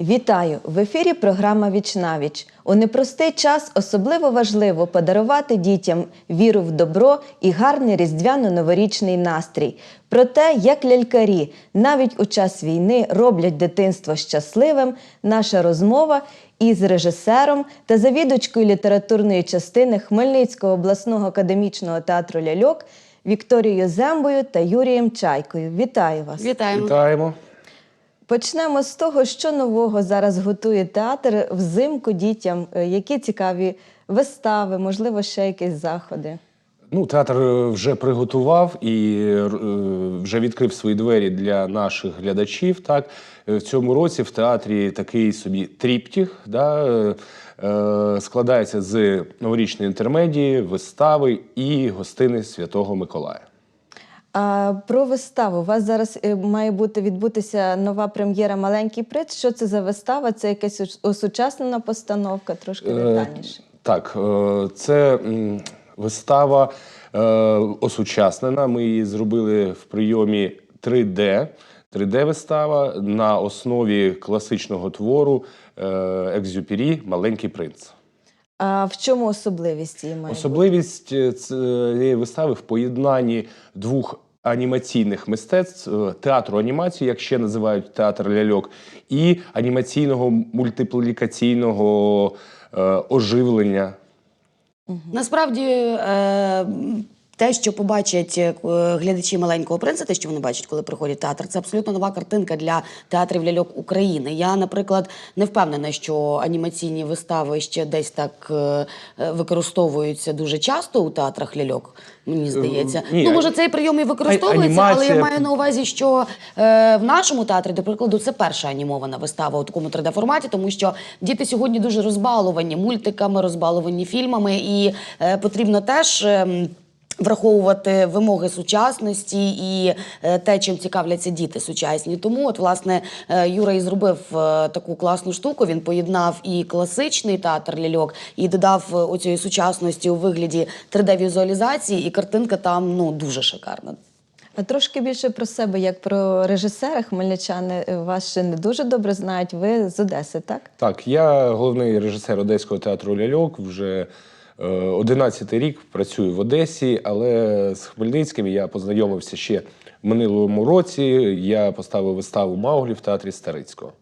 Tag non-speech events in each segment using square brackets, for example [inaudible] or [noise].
Вітаю! В ефірі програма «Вічнавіч». У непростий час особливо важливо подарувати дітям віру в добро і гарний різдвяно-новорічний настрій. Про те, як лялькарі навіть у час війни роблять дитинство щасливим, наша розмова із режисером та завідувачкою літературної частини Хмельницького обласного академічного театру ляльок Вікторією Зембою та Юрієм Чайкою. Вітаю вас! Вітаємо. Вітаємо. Почнемо з того, що нового зараз готує театр взимку дітям, Е, які цікаві вистави, можливо, ще якісь заходи. Ну, театр е, вже приготував і е, вже відкрив свої двері для наших глядачів. Так в цьому році в театрі такий собі тріптіх, да, складається з новорічної інтермедії, вистави і гостини Святого Миколая. А про виставу у вас зараз е, має бути відбутися нова прем'єра Маленький принц. Що це за вистава? Це якась осучаснена постановка, трошки Е, детальніше. Так, е, це м, вистава е, осучаснена. Ми її зробили в прийомі 3D. 3D-вистава на основі класичного твору е, Екзюпері Маленький принц. А в чому особливість її має? Особливість е, цієї вистави в поєднанні двох анімаційних мистецтв е, театру анімації, як ще називають театр ляльок, і анімаційного мультиплікаційного е, оживлення Насправді. Е- те, що побачать е, глядачі маленького принца, те, що вони бачать, коли приходять в театр, це абсолютно нова картинка для театрів ляльок України. Я, наприклад, не впевнена, що анімаційні вистави ще десь так е, е, використовуються дуже часто у театрах ляльок. Мені здається, ні, ну може цей прийом і використовується, але я маю на увазі, що е, в нашому театрі, до прикладу, це перша анімована вистава у такому 3D форматі, тому що діти сьогодні дуже розбаловані мультиками, розбаловані фільмами, і е, потрібно теж. ем, Враховувати вимоги сучасності і е, те, чим цікавляться діти сучасні. Тому, от, власне, е, Юра і зробив е, таку класну штуку. Він поєднав і класичний театр ляльок, і додав оцієї сучасності у вигляді 3D-візуалізації, і картинка там ну дуже шикарна. А трошки більше про себе, як про режисера, хмельничани вас ще не дуже добре знають. Ви з Одеси, так? Так, я головний режисер Одеського театру ляльок. Вже 11 рік працюю в Одесі, але з Хмельницьким я познайомився ще в минулому році. Я поставив виставу Мауглі в театрі Старицького.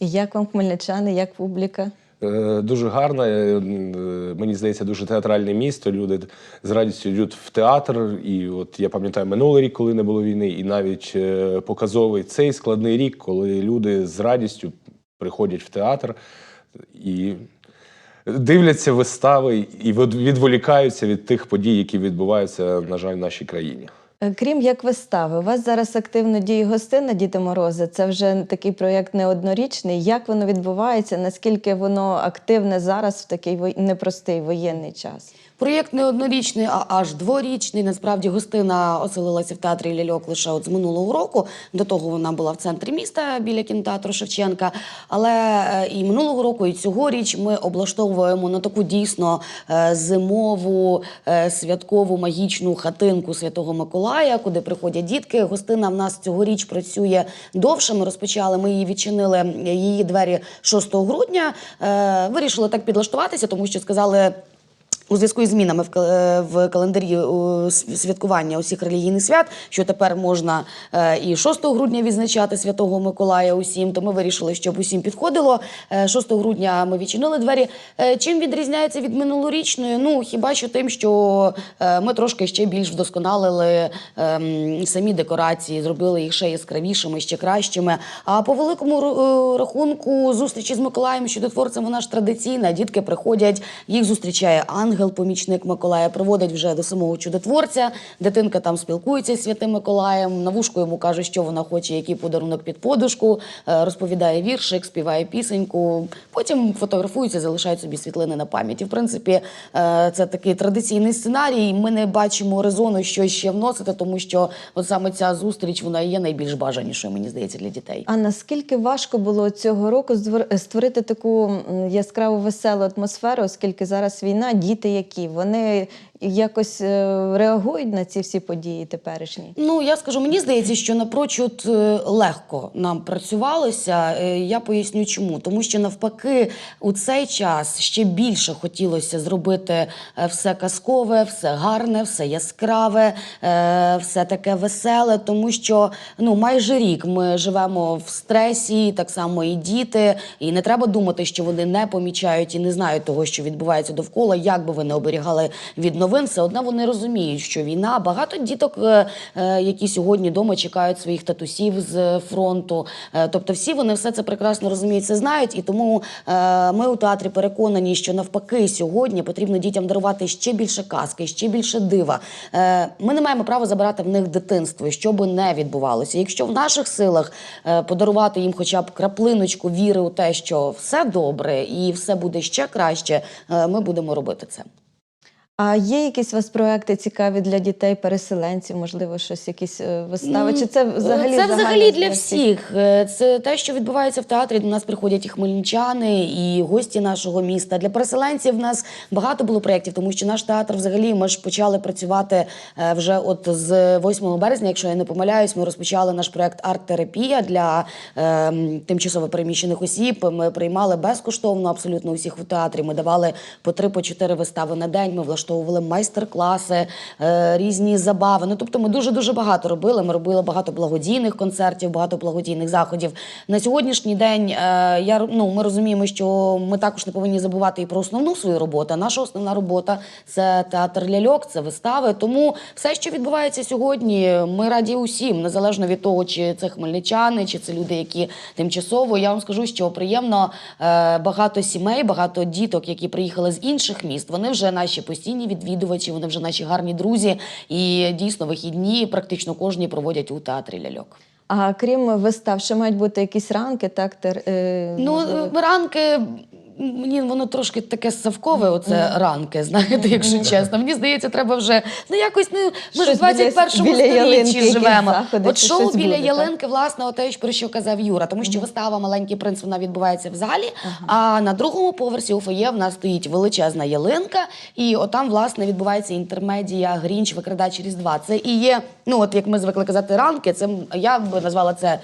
І як вам хмельничани, як публіка? Е, Дуже гарно, е, е, мені здається, дуже театральне місто. Люди з радістю йдуть в театр. І от я пам'ятаю минулий рік, коли не було війни, і навіть е, показовий цей складний рік, коли люди з радістю приходять в театр і дивляться вистави і від- відволікаються від тих подій, які відбуваються, на жаль, в нашій країні. Е, Крім як вистави, у вас зараз активно діє гостина Діти Морози. Це вже такий проєкт не однорічний. Як воно відбувається? Наскільки воно активне зараз в такий непростий воєнний час? Проєкт не однорічний, а аж дворічний. Насправді гостина оселилася в театрі ляльок лише от з минулого року. До того вона була в центрі міста біля кінотеатру Шевченка. Але е, і минулого року, і цьогоріч ми облаштовуємо на таку дійсно е, зимову е, святкову магічну хатинку Святого Миколая, куди приходять дітки. Гостина в нас цьогоріч працює довше. Ми розпочали. Ми її відчинили її двері 6 грудня. Вирішили так підлаштуватися, тому що сказали. У зв'язку із змінами в, в календарі святкування усіх релігійних свят, що тепер можна е, і 6 грудня відзначати Святого Миколая усім, то ми вирішили, щоб усім підходило. Е, 6 грудня ми відчинили двері. Е, чим відрізняється від минулорічної? Ну хіба що тим, що е, ми трошки ще більш вдосконалили ем, самі декорації, зробили їх ще яскравішими, ще кращими. А по великому е, рахунку зустрічі з Миколаєм чудотворцем вона ж традиційна. Дітки приходять, їх зустрічає ангел, помічник Миколая, приводить вже до самого чудотворця. Дитинка там спілкується з святим Миколаєм. На вушку йому каже, що вона хоче, який подарунок під подушку, е, розповідає віршик, співає пісеньку. Потім фотографуються, залишають собі світлини на пам'ять. І, в принципі, е, це такий традиційний сценарій. Ми не бачимо резону щось ще вносити, тому що от саме ця зустріч вона є найбільш бажанішою, мені здається, для дітей. А наскільки важко було цього року створити таку яскраву веселу атмосферу, оскільки зараз війна, діти які. Вони якось е, реагують на ці всі події теперішні? Ну я скажу, мені здається, що напрочуд е, легко нам працювалося. Е, Я поясню, чому тому, що навпаки, у цей час ще більше хотілося зробити все казкове, все гарне, все яскраве, все таке веселе, тому що ну майже рік ми живемо в стресі, так само і діти, і не треба думати, що вони не помічають і не знають того, що відбувається довкола. Як би ви не оберігали від все одно вони розуміють, що війна. Багато діток, е, е, які сьогодні вдома чекають своїх татусів з фронту. Е, Тобто, всі вони все це прекрасно розуміють, це знають, і тому ми у театрі переконані, що навпаки сьогодні потрібно дітям дарувати ще більше казки, ще більше дива. Ми не маємо права забирати в них дитинство, що би не відбувалося. Якщо в наших силах подарувати їм хоча б краплиночку віри у те, що все добре і все буде ще краще, ми будемо робити це. А є якісь у вас проекти цікаві для дітей-переселенців, можливо, щось, якісь е, вистави? Чи це взагалі це взагалі для всіх. Е, Це те, що відбувається в театрі. До нас приходять і хмельничани, і гості нашого міста. Для переселенців в нас багато було проєктів, тому що наш театр, взагалі, ми ж почали працювати е, вже от з 8 березня. Якщо я не помиляюсь, ми розпочали наш проєкт арт-терапія для е, тимчасово переміщених осіб. Ми приймали безкоштовно абсолютно усіх в театрі. Ми давали по три, по чотири вистави на день. Ми влаштовували майстер-класи, е, різні забави. Ну тобто, ми дуже дуже багато робили. Ми робили багато благодійних концертів, багато благодійних заходів. На сьогоднішній день е, я ну, ми розуміємо, що ми також не повинні забувати і про основну свою роботу. Наша основна робота це театр ляльок, це вистави. Тому все, що відбувається сьогодні, ми раді усім, незалежно від того, чи це хмельничани, чи це люди, які тимчасово. Я вам скажу, що приємно е, багато сімей, багато діток, які приїхали з інших міст. Вони вже наші постійні відвідувачі, вони вже наші гарні друзі. І дійсно вихідні практично кожні проводять у театрі ляльок. А крім вистав, ще мають бути якісь ранки, так? Тер, е, Ну, е, ранки. Мені воно трошки таке совкове, оце ранки, знаєте, якщо чесно. Мені здається, треба вже ну якось ну ми ж в 21-му біля- біля ялинки сторіччі якісь живемо. заходи От шоу біля буде, так? ялинки, власне, оте, про що казав Юра, тому що вистава Маленький принц вона відбувається в залі. А на другому поверсі у фоє в нас стоїть величезна ялинка, і отам, власне, відбувається інтермедія Грінч, викрадач Різдва. Це і є, ну от як ми звикли казати, ранки. Це я б назвала це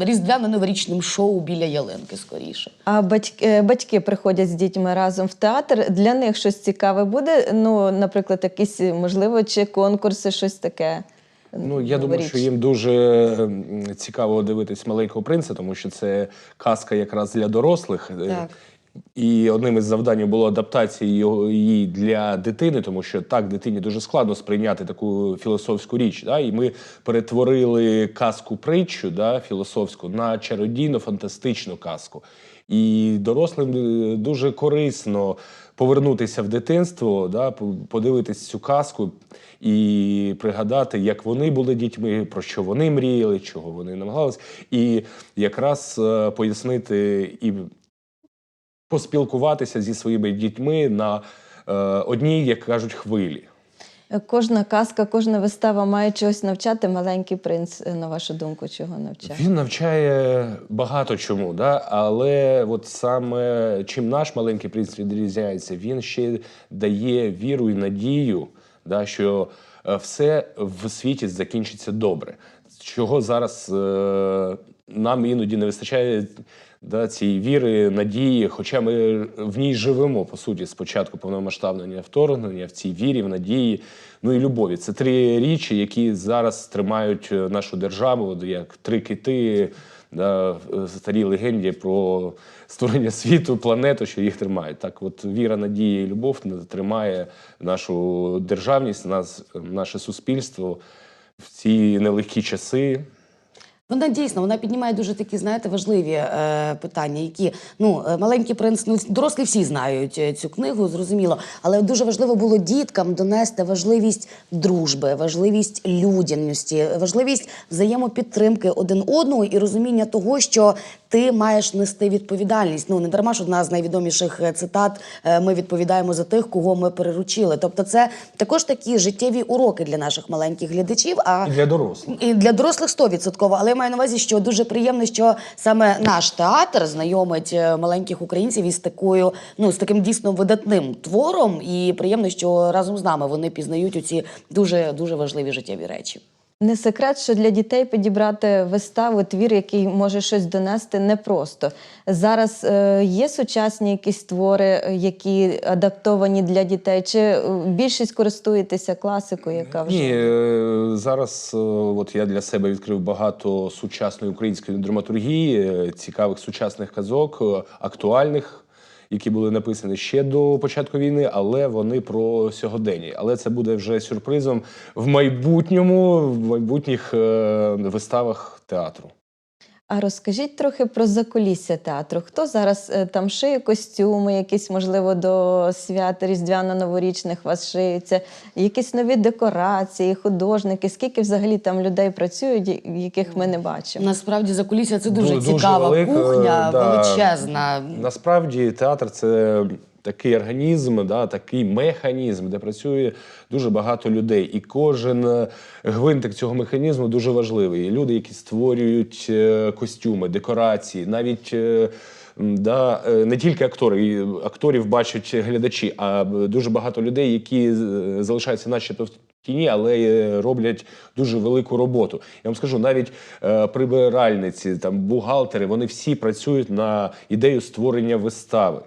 різдвяно-новорічним шоу біля ялинки скоріше. А батьки, е, батьки приходять з дітьми разом в театр. Для них щось цікаве буде. Ну, наприклад, якісь, можливо, чи конкурси, щось таке. Ну, я думаю, що їм дуже цікаво дивитись маленького принца, тому що це казка якраз для дорослих. Е, Так. І одним із завдань було адаптація її для дитини, тому що так дитині дуже складно сприйняти таку філософську річ. Да? І ми перетворили казку притчу да, філософську на чародійно-фантастичну казку. І дорослим е, дуже корисно повернутися в дитинство, да, подивитись цю казку і пригадати, як вони були дітьми, про що вони мріяли, чого вони намагались, і якраз е, пояснити і поспілкуватися зі своїми дітьми на е, одній, як кажуть, хвилі. Кожна казка, кожна вистава має чогось навчати. Маленький принц, е, на вашу думку, чого навчає? Він навчає багато чому, да? але от саме чим наш маленький принц відрізняється, він ще дає віру і надію, да, що е, все в світі закінчиться добре. Чого зараз е, нам іноді не вистачає да, цієї віри, надії, хоча ми в ній живемо, по суті, з початку повномасштабного вторгнення, в цій вірі, в надії, ну і любові. Це три річі, які зараз тримають е, нашу державу, як три кити. Да, в старій легенді про створення світу, планету, що їх тримають. Так, от віра, надія і любов тримає нашу державність, нас, наше суспільство в ці нелегкі часи. Вона дійсно вона піднімає дуже такі, знаєте, важливі е, питання, які ну е, маленький принц, ну дорослі всі знають е, цю книгу, зрозуміло. Але дуже важливо було діткам донести важливість дружби, важливість людяності, важливість взаємопідтримки один одного і розуміння того, що ти маєш нести відповідальність. Ну не дарма ж одна з найвідоміших е, цитат. Ми відповідаємо за тих, кого ми переручили. Тобто, це також такі життєві уроки для наших маленьких глядачів. А І для дорослих. і для дорослих 100%. Але маю на увазі, що дуже приємно, що саме наш театр знайомить е, маленьких українців із такою, ну з таким дійсно видатним твором. І приємно, що разом з нами вони пізнають оці дуже дуже важливі життєві речі. Не секрет, що для дітей підібрати виставу, твір, який може щось донести, непросто. Зараз е, є сучасні якісь твори, е, які адаптовані для дітей, чи е, більшість користуєтеся класикою, яка вже? Ні, зараз от я для себе відкрив багато сучасної української драматургії, цікавих сучасних казок, актуальних, які були написані ще до початку війни, але вони про сьогодення. Але це буде вже сюрпризом в майбутньому, в майбутніх е, виставах театру. А розкажіть трохи про закулісся театру. Хто зараз е, там шиє костюми, якісь, можливо, до свят різдвяно-новорічних вас шиються, якісь нові декорації, художники? Скільки взагалі там людей працюють, яких ми не бачимо? Насправді закулісся це дуже, Дуже цікава велика, кухня, да. величезна. Насправді театр це такий організм, да, такий механізм, де працює дуже багато людей. І кожен е, гвинтик цього механізму дуже важливий. І люди, які створюють е, костюми, декорації, навіть. е, Да, не тільки актори, акторів бачать глядачі, а дуже багато людей, які залишаються начебто в тіні, але роблять дуже велику роботу. Я вам скажу, навіть е, прибиральниці, там бухгалтери, вони всі працюють на ідею створення вистави.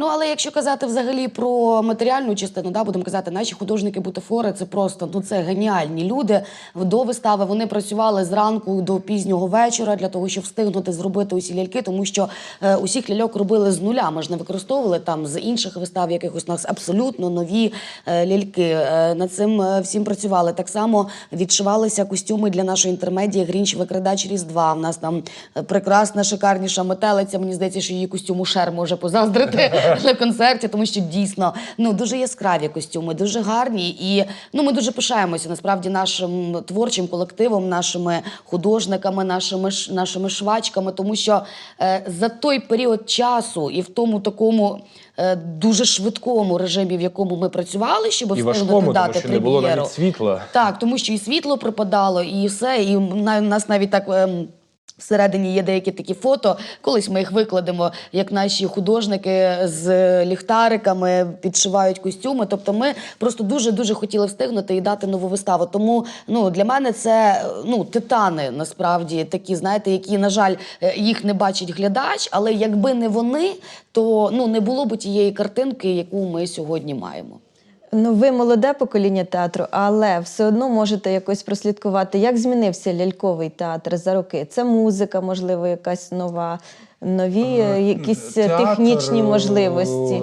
Ну але якщо казати взагалі про матеріальну частину, да, будемо казати, наші художники бутафори це просто ну це геніальні люди. До вистави вони працювали зранку до пізнього вечора для того, щоб встигнути зробити усі ляльки, тому що е, усіх ляльок робили з нуля. Ми ж не використовували там з інших вистав якихось у нас абсолютно нові е, ляльки. Е, над цим е, всім працювали. Так само відшивалися костюми для нашої інтермедії Грінч викрадач Різдва. У нас там е, прекрасна, шикарніша метелиця. Мені здається, що її костюму шер може позаздрити [laughs] [laughs] на концерті, тому що дійсно ну дуже яскраві костюми, дуже гарні. І ну ми дуже пишаємося насправді нашим творчим колективом, нашими художниками, нашими нашими швачками, тому що е, за той період часу і в тому такому. е, Дуже швидкому режимі, в якому ми працювали, щоб І встигнути важкому, тому дати що не було навіть світла. Так, тому що і світло припадало, і все. І на- нас навіть так. ем, Всередині є деякі такі фото. Колись ми їх викладемо, як наші художники з ліхтариками підшивають костюми. Тобто, ми просто дуже дуже хотіли встигнути і дати нову виставу. Тому ну для мене це ну титани, насправді такі, знаєте, які на жаль е, їх не бачить глядач. Але якби не вони, то ну не було б тієї картинки, яку ми сьогодні маємо. Ну, ви молоде покоління театру, але все одно можете якось прослідкувати, як змінився ляльковий театр за роки. Це музика, можливо, якась нова, нові е, якісь е, Театр, технічні е, можливості.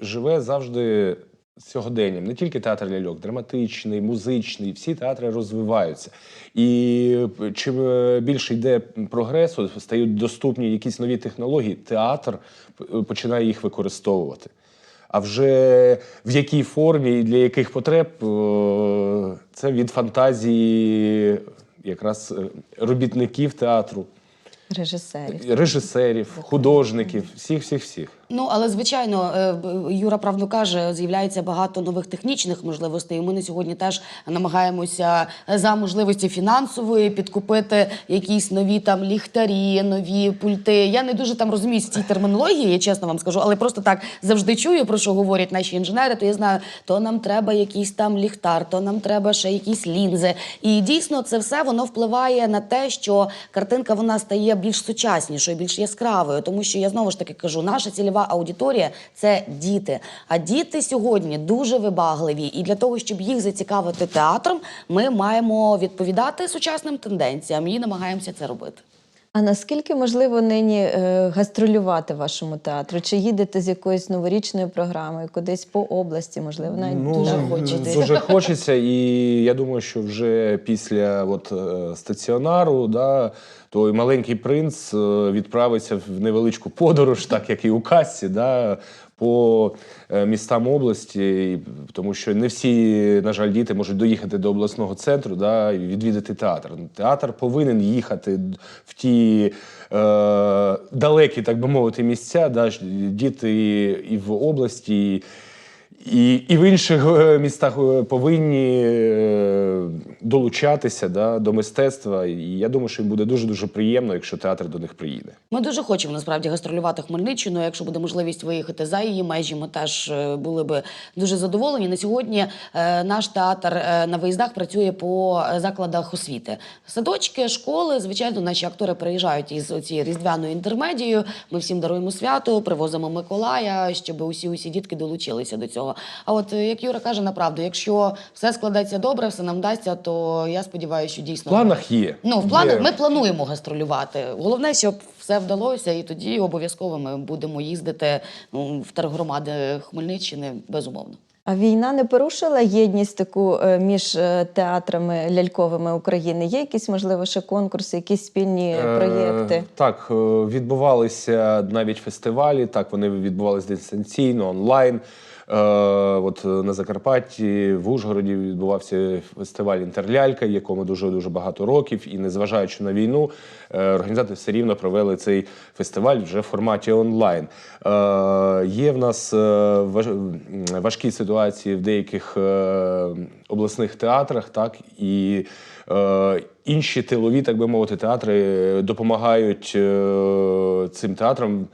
Живе завжди сьогоденням. Не тільки театр ляльок, драматичний, музичний, всі театри розвиваються. І чим е, більше йде прогресу, стають доступні якісь нові технології, театр починає їх використовувати. А вже в якій формі і для яких потреб е, це від фантазії якраз е, робітників театру, Режисерів. режисерів, художників, всіх, всіх, всіх. Ну але звичайно, е, Юра правду каже, з'являється багато нових технічних можливостей. І Ми на сьогодні теж намагаємося е, за можливості фінансової підкупити якісь нові там ліхтарі, нові пульти. Я не дуже там розуміюсь в цій термінології, я чесно вам скажу, але просто так завжди чую, про що говорять наші інженери. То я знаю, то нам треба якийсь там ліхтар, то нам треба ще якісь лінзи. І дійсно, це все воно впливає на те, що картинка вона стає більш сучаснішою, більш яскравою. Тому що я знову ж таки кажу, наша цільова аудиторія це діти. А діти сьогодні дуже вибагливі. І для того, щоб їх зацікавити театром, ми маємо відповідати сучасним тенденціям і намагаємося це робити. А наскільки можливо нині е, гастролювати вашому театру? Чи їдете з якоюсь новорічною програмою, кудись по області, можливо, навіть дуже хочеться. Ну, Дуже хочеться, і я думаю, що вже після от, е, стаціонару, да, той маленький принц е, відправиться в невеличку подорож, так як і у касі, да, по е, містам області, тому що не всі, на жаль, діти можуть доїхати до обласного центру да, і відвідати театр. Театр повинен їхати в ті е, далекі, так би мовити, місця, да, діти і в області. І, і в інших е, містах е, повинні е, долучатися да, до мистецтва. І я думаю, що їм буде дуже дуже приємно, якщо театр до них приїде. Ми дуже хочемо насправді гастролювати Хмельниччину. Якщо буде можливість виїхати за її межі, ми теж були би дуже задоволені. На сьогодні наш театр на виїздах працює по закладах освіти. Садочки, школи. Звичайно, наші актори приїжджають із цією різдвяною інтермедією. Ми всім даруємо свято, привозимо Миколая, щоб усі усі дітки долучилися до цього. А от е, як Юра каже, направду, якщо все складеться добре, все нам вдасться, то я сподіваюся, що В дійсно планах є. Ну, в планах Є. ми плануємо гастролювати. Головне, щоб все вдалося, і тоді обов'язково ми будемо їздити ну, в тергромади Хмельниччини, безумовно. А війна не порушила єдність таку е, між е, театрами ляльковими України? Є якісь, можливо, ще конкурси, якісь спільні Е, проєкти? Так, е, відбувалися навіть фестивалі, так вони відбувалися дистанційно, онлайн. Е, От е, на Закарпатті, в Ужгороді відбувався фестиваль Інтерлялька, якому дуже дуже багато років. І незважаючи на війну, е, організатори все рівно провели цей фестиваль вже в форматі онлайн. Є в нас важ- важкі ситуації в деяких обласних театрах, так і інші тилові, так би мовити, театри допомагають цим театрам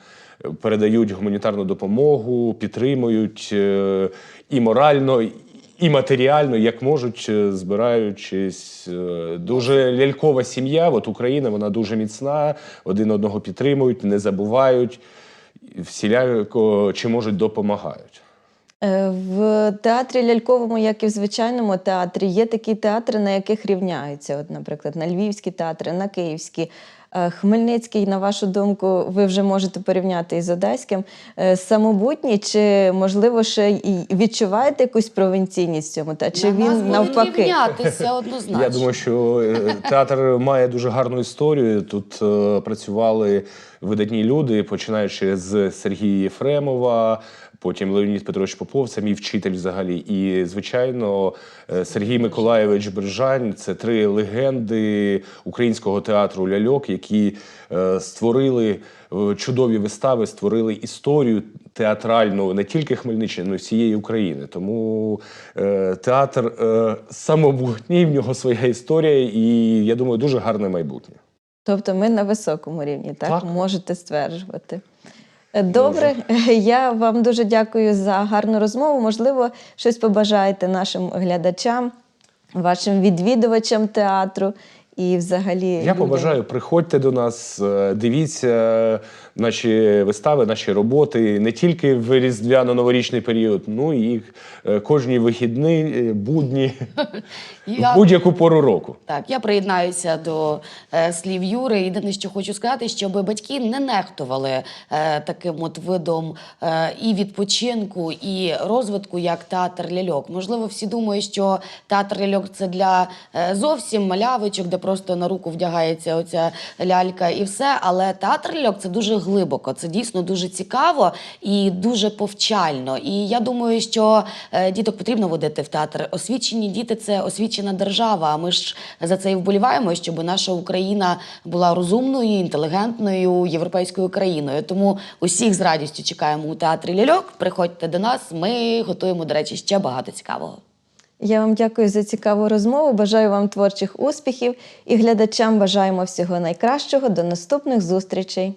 передають гуманітарну допомогу, підтримують е, і морально, і матеріально, як можуть, е, збираючись. Е, Дуже лялькова сім'я. От Україна вона дуже міцна, один одного підтримують, не забувають, всіляко чи можуть допомагають. В театрі ляльковому, як і в звичайному театрі, є такі театри, на яких рівняються. От, наприклад, на львівські театри, на київські. Е, Хмельницький, на вашу думку, ви вже можете порівняти із одеським. Е, Самобутній, чи можливо ще і відчуваєте якусь провінційність в цьому? Та чи На він навпаки? рівнятися [laughs] однозначно. Я думаю, що е, театр має дуже гарну історію. Тут е, працювали видатні люди, починаючи з Сергія Єфремова, потім Леонід Петрович Попов, це мій вчитель взагалі. І, звичайно, е, Сергій Миколаєвич Бержань це три легенди українського театру ляльок, які е, створили е, чудові вистави, створили історію театральну не тільки Хмельниччини, але й всієї України. Тому театр самобутній, в нього своя історія, і я думаю, дуже гарне майбутнє. Тобто ми на високому рівні, так, Так. можете стверджувати. Добре, [laughs] я вам дуже дякую за гарну розмову. Можливо, щось побажаєте нашим глядачам, вашим відвідувачам театру і взагалі. Я людям. побажаю, приходьте до нас, е, дивіться наші вистави, наші роботи не тільки в різдвяно-новорічний період, ну і е, кожні вихідні, е, будні, [laughs] Я- в будь-яку пору року. Так, я приєднаюся до е, слів Юри. Єдине, що хочу сказати, щоб батьки не нехтували е, таким от видом е, і відпочинку, і розвитку, як театр ляльок. Можливо, всі думають, що театр ляльок це для е, зовсім малявичок, де просто на руку вдягається оця лялька і все. Але театр ляльок це дуже глибоко, це дійсно дуже цікаво і дуже повчально. І я думаю, що е, діток потрібно водити в театр. Освічені діти це освічена держава. А ми ж за це і вболіваємо, щоб наша Україна була розумною, інтелігентною європейською країною. Тому усіх з радістю чекаємо у театрі ляльок. Приходьте до нас. Ми готуємо, до речі, ще багато цікавого. Я вам дякую за цікаву розмову. Бажаю вам творчих успіхів і глядачам бажаємо всього найкращого. До наступних зустрічей.